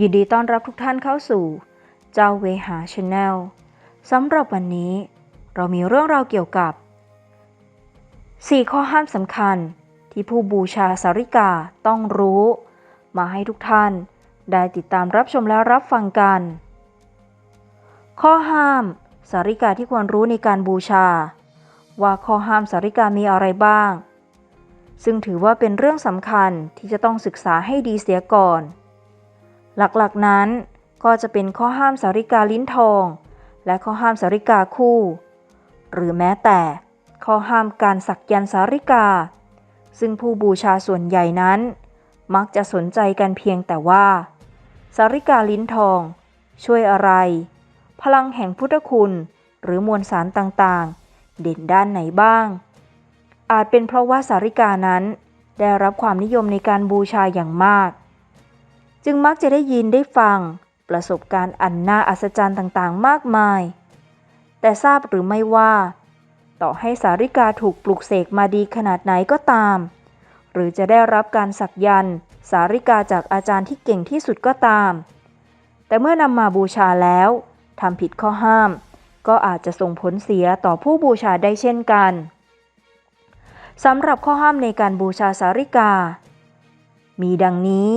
ยินดีต้อนรับทุกท่านเข้าสู่ เจ้าเวหาชาแนลสำหรับวันนี้ เรามีเรื่องราวเกี่ยวกับ 4 ข้อห้ามสำคัญที่ผู้บูชาสาริกาต้องรู้ มาให้ทุกท่านได้ติดตามรับชมและรับฟังกัน ข้อห้ามสาริกาที่ควรรู้ในการบูชา ว่าข้อห้ามสาริกามีอะไรบ้าง ซึ่งถือว่าเป็นเรื่องสำคัญที่จะต้องศึกษาให้ดีเสียก่อน หลักๆนั้นก็จะเป็นข้อห้ามสาริกาลิ้นทอง และข้อห้ามสาริกาคู่ หรือแม้แต่ข้อห้ามการสักยันสาริกา ซึ่งผู้บูชาส่วนใหญ่นั้น มักจะสนใจกันเพียงแต่ว่า สาริกาลิ้นทอง ช่วยอะไร พลังแห่งพุทธคุณหรือมวลสารต่างๆ เด่นด้านไหนบ้าง อาจเป็นเพราะว่าสาริกานั้นได้รับความนิยมในการบูชาอย่างมาก จึงมักจะได้ยินได้ฟัง ประสบการณ์อันน่าอัศจรรย์ต่างๆ มากมาย แต่ทราบหรือไม่ว่า ต่อให้สาริกาถูกปลุกเสกมาดีขนาดไหนก็ตาม หรือจะได้รับการสักยันสาริกาจากอาจารย์ที่เก่งที่สุดก็ตาม แต่เมื่อนำมาบูชาแล้วทำผิดข้อห้าม ก็อาจจะส่งผลเสียต่อผู้บูชาได้เช่นกันสำหรับข้อห้ามในการบูชาสาริกา มีดังนี้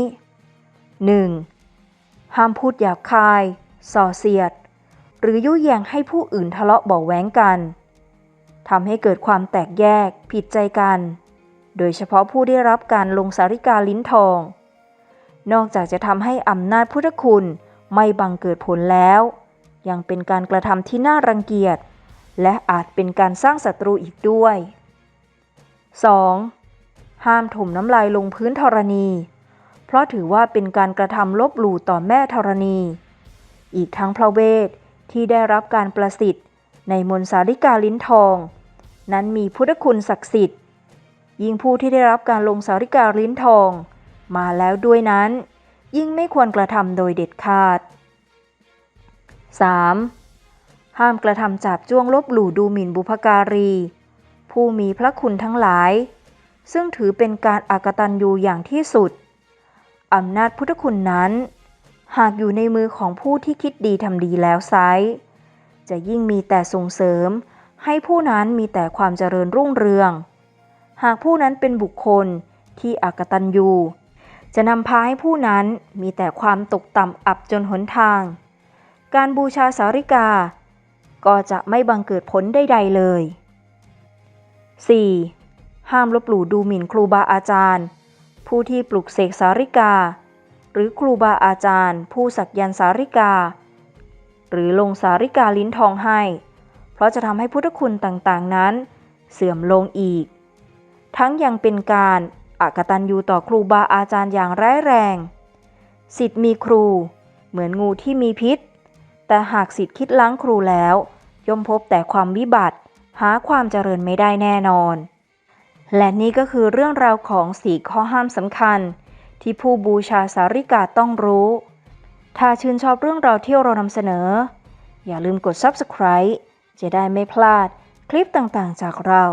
1. ห้ามพูดหยาบคาย ส่อเสียด หรือยุแยงให้ผู้อื่นทะเลาะเบาะแวงกันทำให้เกิดความแตกแยกผิดใจกัน โดยเฉพาะผู้ได้รับการลงสาริกาลิ้นทอง นอกจากจะทำให้อำนาจพุทธคุณไม่บังเกิดผลแล้ว ยังเป็นการกระทำที่น่ารังเกียจ และอาจเป็นการสร้างศัตรูอีกด้วย 2. ห้ามถมน้ำลายลงพื้นธรณี เพราะถือว่าเป็นการกระทำลบหลู่ต่อแม่ธรณี อีกทั้งพระเวทที่ได้รับการประสิทธิ์ ในมนสาริกาลิ้นทอง นั้นมีพุทธคุณศักดิ์สิทธิ์ ยิ่งผู้ที่ได้รับการลงสาริกาลิ้นทอง มาแล้วด้วยนั้น ยิ่งไม่ควรกระทำโดยเด็ดขาด 3. ห้ามกระทำจับจ้วงลบหลู่ดูหมิ่นบุพการี ผู้มีพระคุณทั้งหลาย ซึ่งถือเป็นการอากตันยูอย่างที่สุด อำนาจพุทธคุณนั้น หากอยู่ในมือของผู้ที่คิดดีทำดีแล้วไซจะยิ่งมีแต่ส่งเสริม ให้ผู้นั้นมีแต่ความเจริญรุ่งเรือง หากผู้นั้นเป็นบุคคลที่อากตันยูจะนำพาให้ผู้นั้นมีแต่ความตกต่ำอับจนหนทาง การบูชาสาริกา ก็จะไม่บังเกิดผลใดๆเลย 4. ห้ามลบหลู่ดูหมิ่นครูบาอาจารย์ ผู้ที่ปลุกเสกสาริกา หรือครูบาอาจารย์ ผู้สักยันสาริกา หรือลงสาริกาลิ้นทองให้ เพราะจะทำให้พุทธคุณต่างๆนั้น เสื่อมลงอีก ทั้งยังเป็นการอากตันยูต่อครูบาอาจารย์อย่างร้ายแรง สิทธิ์มีครู เหมือนงูที่มีพิษ แต่หากสิทธิ์คิดล้างครูแล้ว ย่อมพบแต่ความวิบัติ หาความเจริญไม่ได้แน่นอน และนี่ก็คือเรื่องราวของสี่ข้อห้ามสำคัญ ที่ผู้บูชาสาริกาต้องรู้ ถ้าชื่นชอบเรื่องราวที่เรานำเสนอ อย่าลืมกด Subscribe จะได้ไม่พลาดคลิปต่างๆจากเรา